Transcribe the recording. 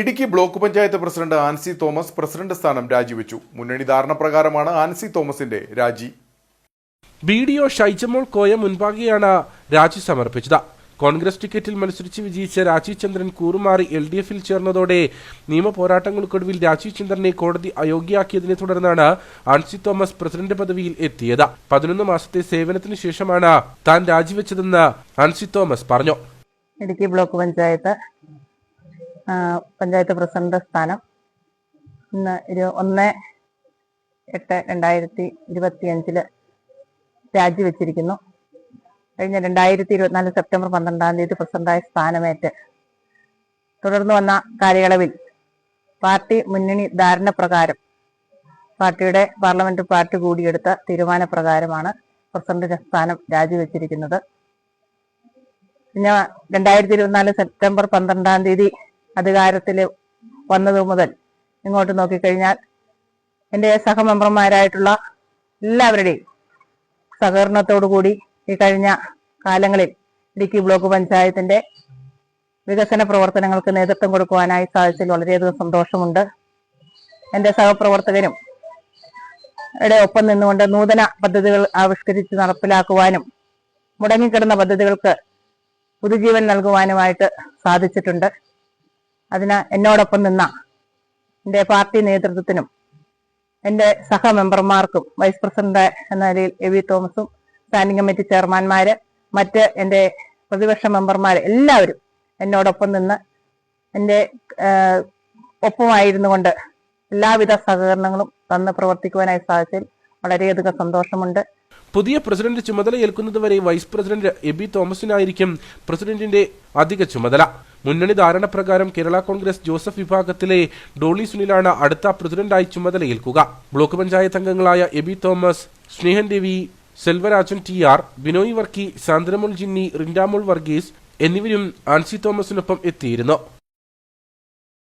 Idukki block panchayat president Ancy Thomas president സ്ഥാനം രാജിവെച്ചു. മുന്നണി ധാരണ പ്രകാരമാണ് ആൻസി തോമസിന്റെ രാജി. B D O Shyjamol Koya മുൻപാകെയാണ് രാജി സമർപ്പിച്ചത്. കോൺഗ്രസ് ടിക്കറ്റിൽ മത്സരിച്ച് വിജയിച്ച രാജീവ് ചന്ദ്രൻ കൂറുമാറി എൽ ഡി എഫിൽ ചേർന്നതോടെ നിയമ പോരാട്ടങ്ങൾക്കൊടുവിൽ രാജീവ് ചന്ദ്രനെ കോടതി അയോഗ്യയാക്കിയതിനെ തുടർന്നാണ് ആൻസി തോമസ് പ്രസിഡന്റ് പദവിയിൽ എത്തിയത്. പതിനൊന്ന് മാസത്തെ സേവനത്തിന് ശേഷമാണ് താൻ രാജിവെച്ചതെന്ന് ആൻസി തോമസ് പറഞ്ഞു. ഇടുക്കി ബ്ലോക്ക് പഞ്ചായത്ത് പഞ്ചായത്ത് പ്രസിഡന്റ് സ്ഥാനം ഇന്ന് ഇരു ഒന്ന് എട്ട് രണ്ടായിരത്തി ഇരുപത്തി അഞ്ചിൽ രാജിവെച്ചിരിക്കുന്നു. കഴിഞ്ഞ രണ്ടായിരത്തി ഇരുപത്തിനാല് സെപ്റ്റംബർ പന്ത്രണ്ടാം തീയതി പ്രസിഡന്റായ സ്ഥാനമേറ്റ്. തുടർന്നു വന്ന കാലയളവിൽ പാർട്ടി മുന്നണി ധാരണ പ്രകാരം പാർട്ടിയുടെ പാർലമെന്റ് പാർട്ടി കൂടിയെടുത്ത തീരുമാന പ്രകാരമാണ് പ്രസിഡന്റ് സ്ഥാനം രാജിവെച്ചിരിക്കുന്നത്. പിന്നെ രണ്ടായിരത്തി ഇരുപത്തിനാല് സെപ്റ്റംബർ പന്ത്രണ്ടാം തീയതി അധികാരത്തിൽ വന്നത് മുതൽ ഇങ്ങോട്ട് നോക്കിക്കഴിഞ്ഞാൽ എന്റെ സഹമെമ്പർമാരായിട്ടുള്ള എല്ലാവരുടെയും സഹകരണത്തോടു കൂടി ഈ കഴിഞ്ഞ കാലങ്ങളിൽ ഇടുക്കി ബ്ലോക്ക് പഞ്ചായത്തിന്റെ വികസന പ്രവർത്തനങ്ങൾക്ക് നേതൃത്വം കൊടുക്കുവാനായി സാധിച്ചതിൽ വളരെയധികം സന്തോഷമുണ്ട്. എന്റെ സഹപ്രവർത്തകരും യുടെ ഒപ്പം നിന്നുകൊണ്ട് നൂതന പദ്ധതികൾ ആവിഷ്കരിച്ച് നടപ്പിലാക്കുവാനും മുടങ്ങിക്കിടന്ന പദ്ധതികൾക്ക് പുതുജീവൻ നൽകുവാനുമായിട്ട് സാധിച്ചിട്ടുണ്ട്. അതിന് എന്നോടൊപ്പം നിന്ന എന്റെ പാർട്ടി നേതൃത്വത്തിനും എന്റെ സഹമെമ്പർമാർക്കും വൈസ് പ്രസിഡന്റ് എന്ന നിലയിൽ എ വി തോമസും സ്റ്റാൻഡിംഗ് കമ്മിറ്റി ചെയർമാൻമാര് മറ്റ് എന്റെ പ്രതിപക്ഷ മെമ്പർമാർ എല്ലാവരും എന്നോടൊപ്പം നിന്ന് എന്റെ ഒപ്പമായിരുന്നു കൊണ്ട് എല്ലാവിധ സഹകരണങ്ങളും തന്ന് പ്രവർത്തിക്കുവാനായി സാധിച്ചതിൽ വളരെയധികം സന്തോഷമുണ്ട്. പുതിയ പ്രസിഡന്റ് ചുമതല ഏൽക്കുന്നതുവരെ വൈസ് പ്രസിഡന്റ് എബി തോമസിനായിരിക്കും പ്രസിഡന്റിന്റെ അധിക ചുമതല. മുന്നണി ധാരണ പ്രകാരം കേരള കോൺഗ്രസ് ജോസഫ് വിഭാഗത്തിലെ ഡോളി സുനിലാണ് അടുത്ത പ്രസിഡന്റായി ചുമതലയേൽക്കുക ബ്ലോക്ക് പഞ്ചായത്ത് അംഗങ്ങളായ AB Thomas Snehan Devi Selvarajan T R Binoy Varkey Sandramol ജിന്നി Rindamol Varghese എന്നിവരും ആൻസി തോമസിനൊപ്പം എത്തിയിരുന്നു.